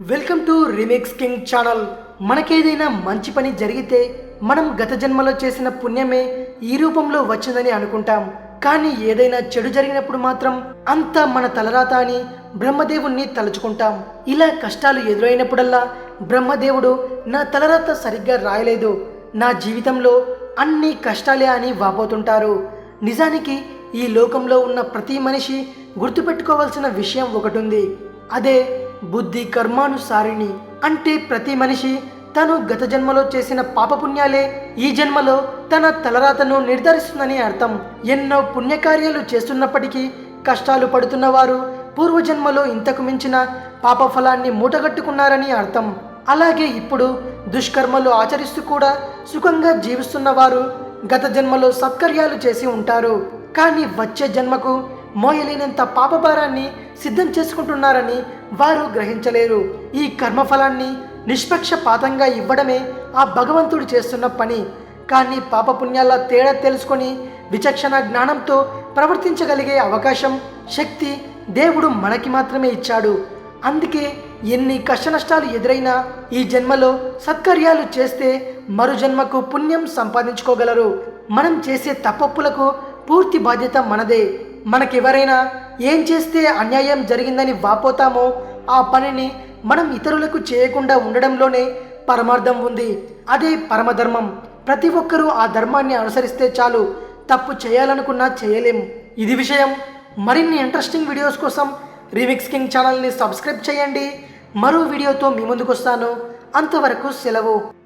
Welcome to remix king channel. మనకేదైనా మంచి పని జరిగితే మనం గత జన్మలో చేసిన పుణ్యమే ఈ రూపంలో వచ్చిందని అనుకుంటాం. కానీ ఏదైనా చెడు జరిగినప్పుడు మాత్రం అంతా మన తలరాత అని బ్రహ్మదేవుణ్ణి తలుచుకుంటాం. ఇలా కష్టాలు ఎదురైనప్పుడల్లా బ్రహ్మదేవుడు నా తలరాత సరిగ్గా రాయలేదు. నా జీవితంలో అన్ని కష్టాలే అని వాపోతుంటారు. నిజానికి ఈ లోకంలో ఉన్న ప్రతి మనిషి గుర్తుపెట్టుకోవాల్సిన విషయం ఒకటి ఉంది అదే బుద్ధి కర్మానుసారిణి అంటే ప్రతి మనిషి తను గత జన్మలో చేసిన పాపపుణ్యాలే ఈ జన్మలో తన తలరాతను నిర్ధారిస్తుందని అర్థం. ఎన్నో పుణ్యకార్యాలు చేస్తున్నప్పటికీ కష్టాలు పడుతున్నవారు పూర్వజన్మలో ఇంతకు మించిన పాప ఫలాన్ని మూటగట్టుకున్నారని అర్థం. అలాగే ఇప్పుడు దుష్కర్మలు ఆచరిస్తూ కూడా సుఖంగా జీవిస్తున్నవారు గత జన్మలో సత్కర్యాలు చేసి ఉంటారు. కానీ వచ్చే జన్మకు మోయలేనంత పాపభారాన్ని సిద్ధం చేసుకుంటున్నారని వారు గ్రహించలేరు. ఈ కర్మఫలాన్ని నిష్పక్షపాతంగా ఇవ్వడమే ఆ భగవంతుడు చేస్తున్న పని. కానీ పాపపుణ్యాల తేడా తెలుసుకొని విచక్షణ జ్ఞానంతో ప్రవర్తించగలిగే అవకాశం శక్తి దేవుడు మనకి మాత్రమే ఇచ్చాడు. అందుకే ఎన్ని కష్టనష్టాలు ఎదురైనా ఈ జన్మలో సత్కర్యాలు చేస్తే మరు జన్మకు పుణ్యం సంపాదించుకోగలరు. మనం చేసే తప్పప్పులకు పూర్తి బాధ్యత మనదే. మనకెవరైనా ఏం చేస్తే అన్యాయం జరిగిందని వాపోతామో ఆ పనిని మనం ఇతరులకు చేయకుండా ఉండడంలోనే పరమార్థం ఉంది. అదే పరమధర్మం. ప్రతి ఒక్కరూ ఆ ధర్మాన్ని అనుసరిస్తే చాలు. తప్పు చేయాలనుకున్నా చేయలేం. ఇది విషయం. మరిన్ని ఇంట్రెస్టింగ్ వీడియోస్ కోసం రీమిక్స్ కింగ్ ఛానల్ని సబ్స్క్రైబ్ చేయండి. మరో వీడియోతో మీ ముందుకు వస్తాను అంతవరకు సెలవు.